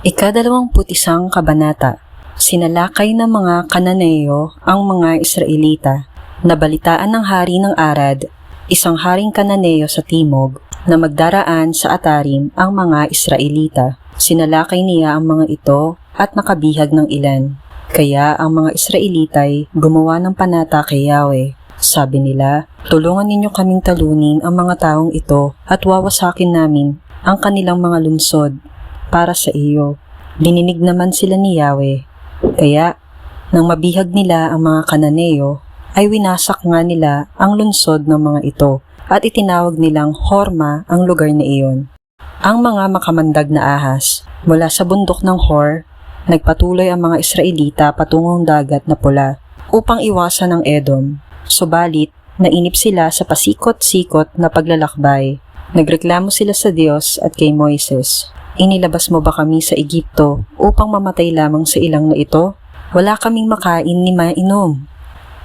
Ikadalawang putisang kabanata. Sinalakay ng mga Kananeo ang mga Israelita. Nabalitaan ng hari ng Arad, isang haring Kananeo sa timog, na magdaraan sa Atarim ang mga Israelita. Sinalakay niya ang mga ito at nakabihag ng ilan. Kaya ang mga Israelitay gumawa ng panata kay Yahweh. Sabi nila, tulungan ninyo kaming talunin ang mga taong ito at wawasakin namin ang kanilang mga lunsod para sa iyo. Dininig naman sila ni Yahweh. Kaya, nang mabihag nila ang mga Kananeo, ay winasak nga nila ang lunsod ng mga ito at itinawag nilang Horma ang lugar na iyon. Ang mga makamandag na ahas mula sa bundok ng Hor, nagpatuloy ang mga Israelita patungong dagat na pula upang iwasan ang Edom. Subalit, nainip sila sa pasikot-sikot na paglalakbay. Nagreklamo sila sa Diyos at kay Moises. Inilabas mo ba kami sa Egipto upang mamatay lamang sa ilang na ito? Wala kaming makain ni mainom.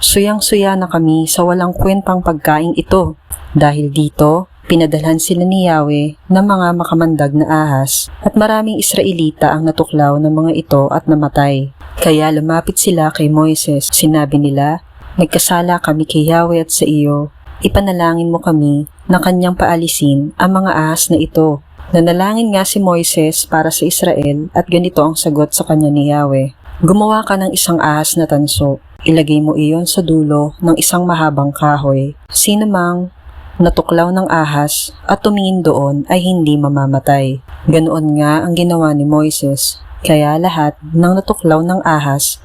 Suyang-suya na kami sa walang kwentang pagkain ito. Dahil dito, pinadalhan sila ni Yahweh ng mga makamandag na ahas at maraming Israelita ang natuklaw ng mga ito at namatay. Kaya lumapit sila kay Moises. Sinabi nila, Nagkasala kami kay Yahweh at sa iyo. Ipanalangin mo kami na kanyang paalisin ang mga ahas na ito. Nanalangin nga si Moises para sa Israel at ganito ang sagot sa kanya ni Yahweh. Gumawa ka ng isang ahas na tanso. Ilagay mo iyon sa dulo ng isang mahabang kahoy. Sino mang natuklaw ng ahas at tumingin doon ay hindi mamamatay. Ganoon nga ang ginawa ni Moises. Kaya lahat ng natuklaw ng ahas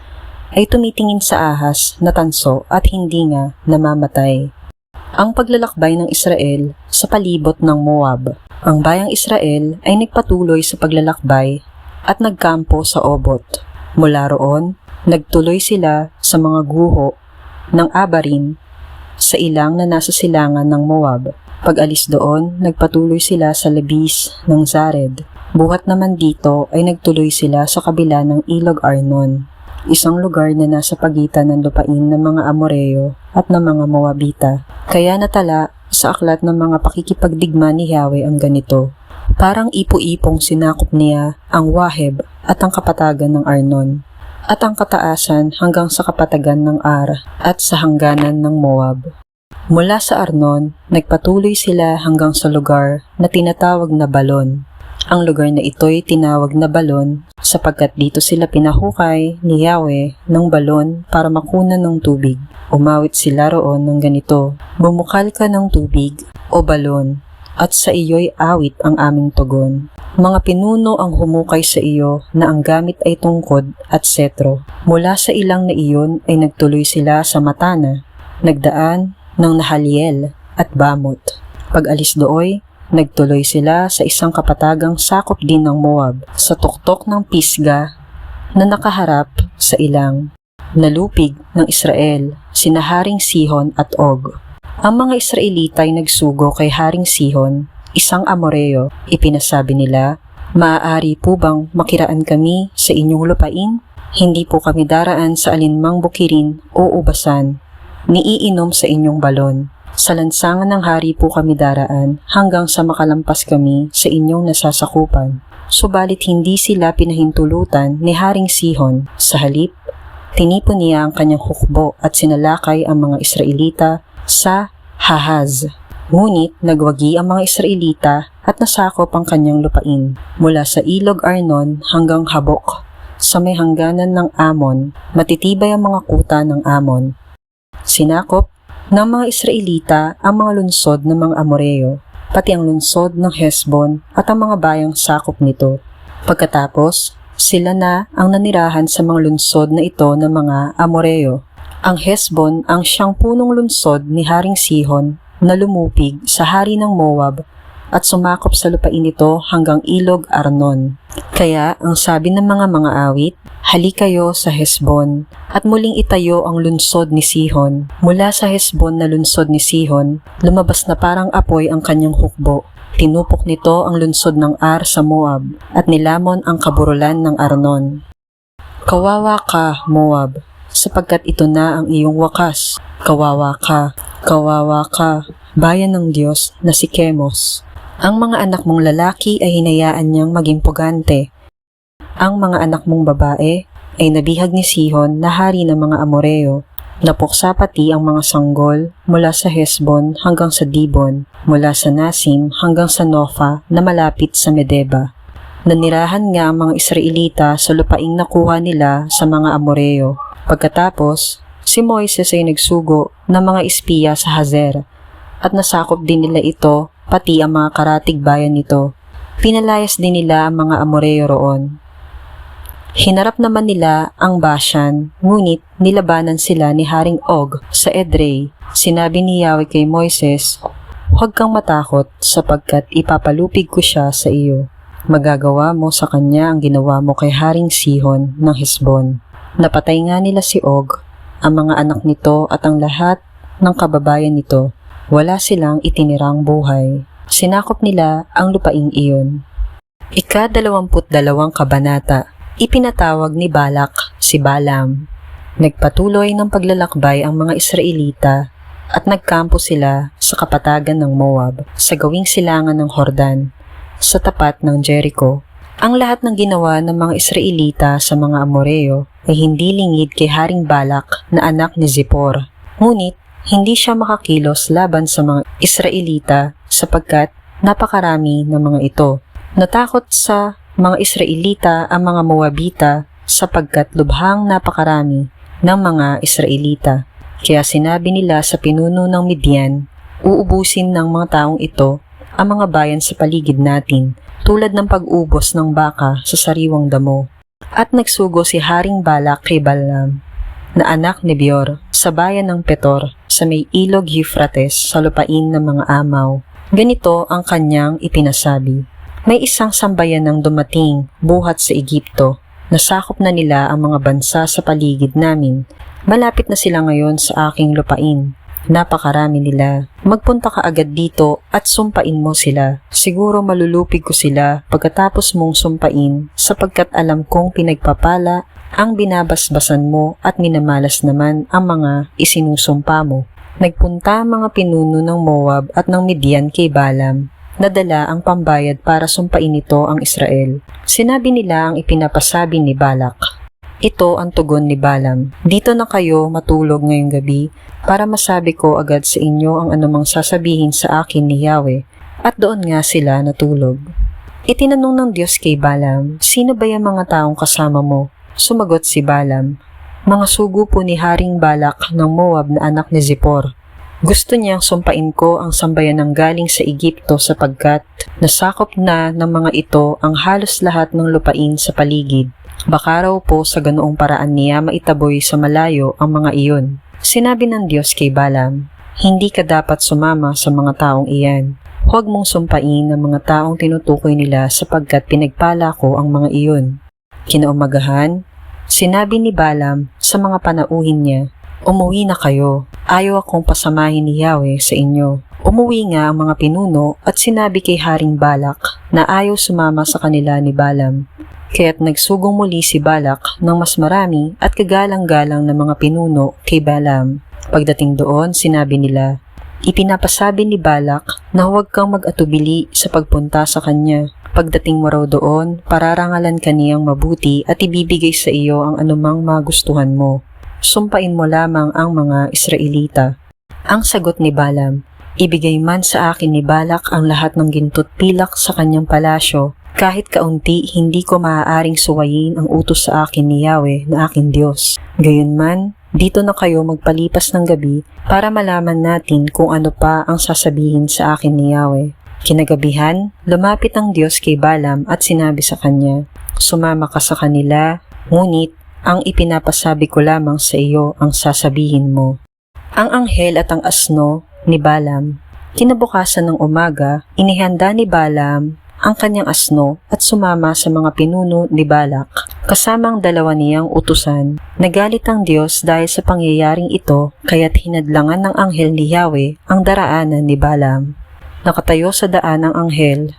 ay tumitingin sa ahas na tanso at hindi nga namamatay. Ang paglalakbay ng Israel sa palibot ng Moab. Ang bayang Israel ay nagpatuloy sa paglalakbay at nagkampo sa Obot. Mula roon, nagtuloy sila sa mga guho ng Abarim sa ilang na nasa silangan ng Moab. Pag-alis doon, nagpatuloy sila sa labis ng Zared. Buhat naman dito ay nagtuloy sila sa kabila ng Ilog Arnon, isang lugar na nasa pagitan ng lupain ng mga Amoreo at ng mga Moabita. Kaya natala sa aklat ng mga pakikipagdigma ni Yahweh ang ganito. Parang ipo-ipong sinakop niya ang Waheb at ang kapatagan ng Arnon at ang kataasan hanggang sa kapatagan ng Ar at sa hangganan ng Moab. Mula sa Arnon, nagpatuloy sila hanggang sa lugar na tinatawag na Balon. Ang lugar na ito'y tinawag na Balon sapagkat dito sila pinahukay ni Yahweh ng balon para makunan ng tubig. Umawit sila roon ng ganito, Bumukal ka ng tubig, o balon, at sa iyo'y awit ang aming tugon. Mga pinuno ang humukay sa iyo na ang gamit ay tungkod at setro. Mula sa ilang na iyon ay nagtuloy sila sa Matana, nagdaan ng Nahaliel at Bamot. Pag-alis dooy, nagtuloy sila sa isang kapatagang sakop din ng Moab sa tuktok ng Pisga na nakaharap sa ilang nalupig ng Israel, sina Haring Sihon at Og. Ang mga Israelita ay nagsugo kay Haring Sihon, isang Amoreo. Ipinasabi nila, Maaari po bang makiraan kami sa inyong lupain? Hindi po kami daraan sa alinmang bukirin o ubasan. Niiinom sa inyong balon. Sa lansangan ng hari po kami daraan hanggang sa makalampas kami sa inyong nasasakupan. Subalit hindi sila pinahintulutan ni Haring Sihon. Sa halip, tinipon niya ang kanyang hukbo at sinalakay ang mga Israelita sa Hahaz. Ngunit nagwagi ang mga Israelita at nasakop ang kanyang lupain mula sa ilog Arnon hanggang Habok. Sa may hangganan ng Amon, matitibay ang mga kuta ng Amon. Sinakop ng mga Israelita ang mga lunsod ng mga Amoreo, pati ang lunsod ng Hesbon at ang mga bayang sakop nito. Pagkatapos, sila na ang nanirahan sa mga lunsod na ito ng mga Amoreo. Ang Hesbon ang siyang punong lunsod ni Haring Sihon na lumupig sa hari ng Moab at sumakop sa lupain nito hanggang ilog Arnon. Kaya ang sabi ng mga mga awit, Hali kayo sa Hesbon, at muling itayo ang lunsod ni Sihon. Mula sa Hesbon na lunsod ni Sihon, lumabas na parang apoy ang kanyang hukbo. Tinupok nito ang lunsod ng Ar sa Moab, at nilamon ang kaburulan ng Arnon. Kawawa ka, Moab, sapagkat ito na ang iyong wakas. Kawawa ka, kawawa ka, bayan ng Diyos na si Kemos. Ang mga anak mong lalaki ay hinayaan niyang maging pugante. ang mga anak mong babae ay nabihag ni Sihon na hari ng mga Amoreo. Napuksa pati ang mga sanggol mula sa Hesbon hanggang sa Dibon, mula sa Nasim hanggang sa Nofa na malapit sa Medeba. Nanirahan nga ang mga Israelita sa lupaing nakuha nila sa mga Amoreo. Pagkatapos, si Moises ay nagsugo ng mga espiya sa Hazer at nasakop din nila ito pati ang mga karatig bayan nito. Pinalayas din nila ang mga Amoreo roon. Hinarap naman nila ang Bashan, ngunit nilabanan sila ni Haring Og sa Edrei. Sinabi ni Yahweh kay Moises, Huwag kang matakot sapagkat ipapalupig ko siya sa iyo. Magagawa mo sa kanya ang ginawa mo kay Haring Sihon ng Hesbon. Napatay nga nila si Og, ang mga anak nito at ang lahat ng kababayan nito. Wala silang itinirang buhay. Sinakop nila ang lupaing iyon. Ika-dalawamput dalawang kabanata Ipinatawag ni Balak si Balam. Nagpatuloy ng paglalakbay ang mga Israelita at nagkampo sila sa kapatagan ng Moab sa gawing silangan ng Hordan sa tapat ng Jericho. Ang lahat ng ginawa ng mga Israelita sa mga Amoreo ay hindi lingid kay Haring Balak na anak ni Zippor. Ngunit hindi siya makakilos laban sa mga Israelita sapagkat napakarami ng mga ito. Natakot sa mga Israelita ang mga Moabita sapagkat lubhang napakarami ng mga Israelita. Kaya sinabi nila sa pinuno ng Midian, uubusin ng mga taong ito ang mga bayan sa paligid natin tulad ng pag-ubos ng baka sa sariwang damo. At nagsugo si Haring Balak kay Balaam na anak ni Bior sa bayan ng Petor sa may ilog Euphrates sa lupain ng mga amaw. Ganito ang kanyang ipinasabi. May isang sambayan ng dumating buhat sa Egipto. Nasakop na nila ang mga bansa sa paligid namin. Malapit na sila ngayon sa aking lupain. Napakarami nila. Magpunta ka agad dito at sumpain mo sila. Siguro malulupig ko sila pagkatapos mong sumpain sapagkat alam kong pinagpapala ang binabasbasan mo at minamalas naman ang mga isinusumpa mo. Nagpunta mga pinuno ng Moab at ng Midian kay Balaam nadala ang pambayad para sumpain nito ang Israel. Sinabi nila ang ipinapasabi ni Balak. Ito ang tugon ni Balaam. Dito na kayo matulog ngayong gabi para masabi ko agad sa inyo ang anumang sasabihin sa akin ni Yahweh. At doon nga sila natulog. Itinanong ng Diyos kay Balaam, Sino ba yung mga taong kasama mo? Sumagot si Balaam, Mga sugo po ni Haring Balak ng Moab na anak ni Zippor. Gusto niyang sumpain ko ang sambayan ng galing sa Egipto sapagkat nasakop na ng mga ito ang halos lahat ng lupain sa paligid. Baka raw po sa ganoong paraan niya maitaboy sa malayo ang mga iyon. Sinabi ng Diyos kay Balaam, Hindi ka dapat sumama sa mga taong iyan. Huwag mong sumpain ang mga taong tinutukoy nila sapagkat pinagpala ko ang mga iyon. Kinaumagahan, sinabi ni Balaam sa mga panauhin niya, Umuwi na kayo. Ayaw akong pasamahin ni Yahweh sa inyo. Umuwi nga ang mga pinuno at sinabi kay Haring Balak na ayaw sumama sa kanila ni Balam. Kaya't nagsugong muli si Balak ng mas marami at kagalang-galang ng mga pinuno kay Balam. Pagdating doon, sinabi nila, Ipinapasabi ni Balak na huwag kang mag-atubili sa pagpunta sa kanya. Pagdating mo raw doon, pararangalan kaniyang mabuti at ibibigay sa iyo ang anumang magustuhan mo sumpain mo lamang ang mga Israelita. Ang sagot ni Balam, ibigay man sa akin ni Balak ang lahat ng gintot pilak sa kanyang palasyo, kahit kaunti hindi ko maaaring suwayin ang utos sa akin ni Yahweh na aking Diyos. Gayunman, dito na kayo magpalipas ng gabi para malaman natin kung ano pa ang sasabihin sa akin ni Yahweh. Kinagabihan, lumapit ang Diyos kay Balam at sinabi sa kanya, Sumama ka sa kanila, ngunit ang ipinapasabi ko lamang sa iyo ang sasabihin mo. Ang anghel at ang asno ni Balam. Kinabukasan ng umaga, inihanda ni Balam ang kanyang asno at sumama sa mga pinuno ni Balak. Kasama ang dalawa niyang utusan, nagalit ang Diyos dahil sa pangyayaring ito kaya't hinadlangan ng anghel ni Yahweh ang daraanan ni Balam. Nakatayo sa daan ang anghel,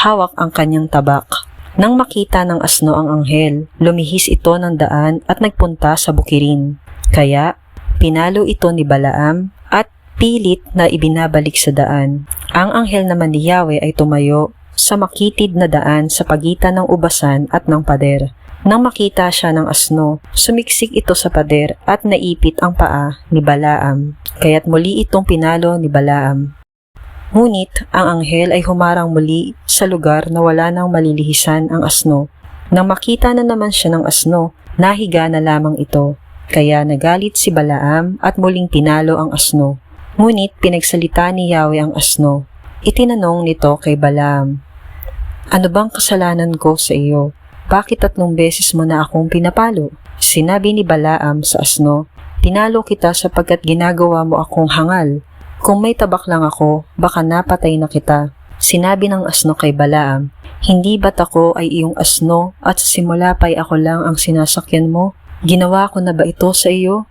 hawak ang kanyang tabak nang makita ng asno ang anghel, lumihis ito ng daan at nagpunta sa bukirin. Kaya, pinalo ito ni Balaam at pilit na ibinabalik sa daan. Ang anghel naman ni Yahweh ay tumayo sa makitid na daan sa pagitan ng ubasan at ng pader. Nang makita siya ng asno, sumiksik ito sa pader at naipit ang paa ni Balaam, kaya't muli itong pinalo ni Balaam. Ngunit ang anghel ay humarang muli sa lugar na wala nang malilihisan ang asno. Nang makita na naman siya ng asno, nahiga na lamang ito. Kaya nagalit si Balaam at muling pinalo ang asno. Ngunit pinagsalita ni Yahweh ang asno. Itinanong nito kay Balaam, Ano bang kasalanan ko sa iyo? Bakit tatlong beses mo na akong pinapalo? Sinabi ni Balaam sa asno, Pinalo kita sapagkat ginagawa mo akong hangal. Kung may tabak lang ako, baka napatay na kita. Sinabi ng asno kay Balaam, Hindi ba't ako ay iyong asno at sa simula pa'y ako lang ang sinasakyan mo? Ginawa ko na ba ito sa iyo?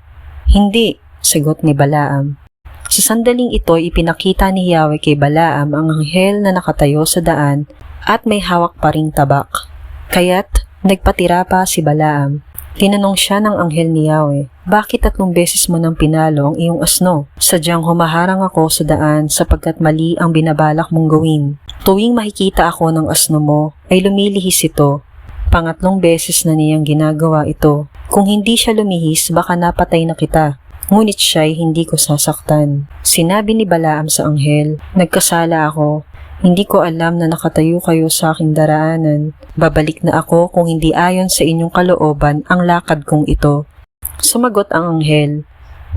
Hindi, sagot ni Balaam. Sa sandaling ito, ipinakita ni Yahweh kay Balaam ang anghel na nakatayo sa daan at may hawak pa ring tabak. Kaya't nagpatira pa si Balaam. Tinanong siya ng anghel ni Yahweh, Bakit tatlong beses mo nang pinalo ang iyong asno? Sadyang humaharang ako sa daan sapagkat mali ang binabalak mong gawin. Tuwing makikita ako ng asno mo, ay lumilihis ito. Pangatlong beses na niyang ginagawa ito. Kung hindi siya lumihis, baka napatay na kita. Ngunit siya'y hindi ko sasaktan. Sinabi ni Balaam sa anghel, Nagkasala ako. Hindi ko alam na nakatayo kayo sa aking daraanan. Babalik na ako kung hindi ayon sa inyong kalooban ang lakad kong ito. Sumagot ang anghel,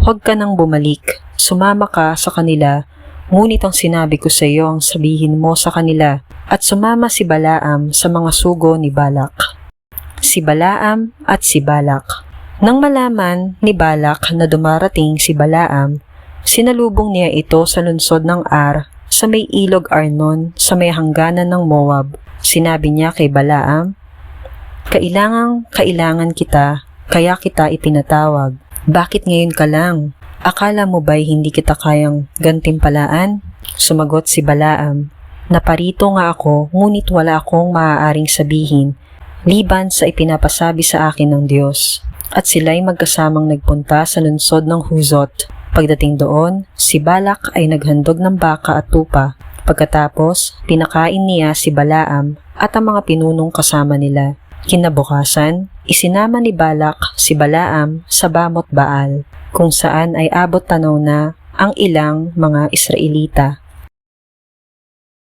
Huwag ka nang bumalik. Sumama ka sa kanila. Ngunit ang sinabi ko sa iyo ang sabihin mo sa kanila. At sumama si Balaam sa mga sugo ni Balak. Si Balaam at si Balak. Nang malaman ni Balak na dumarating si Balaam, sinalubong niya ito sa lunsod ng Ar sa may ilog Arnon sa may hangganan ng Moab. Sinabi niya kay Balaam, Kailangang kailangan kita, kaya kita ipinatawag. Bakit ngayon ka lang? Akala mo ba'y hindi kita kayang gantimpalaan? Sumagot si Balaam, Naparito nga ako, ngunit wala akong maaaring sabihin, liban sa ipinapasabi sa akin ng Diyos. At sila'y magkasamang nagpunta sa lunsod ng Huzot. Pagdating doon, si Balak ay naghandog ng baka at tupa. Pagkatapos, pinakain niya si Balaam at ang mga pinunong kasama nila. Kinabukasan, isinama ni Balak si Balaam sa Bamot Baal, kung saan ay abot tanaw na ang ilang mga Israelita.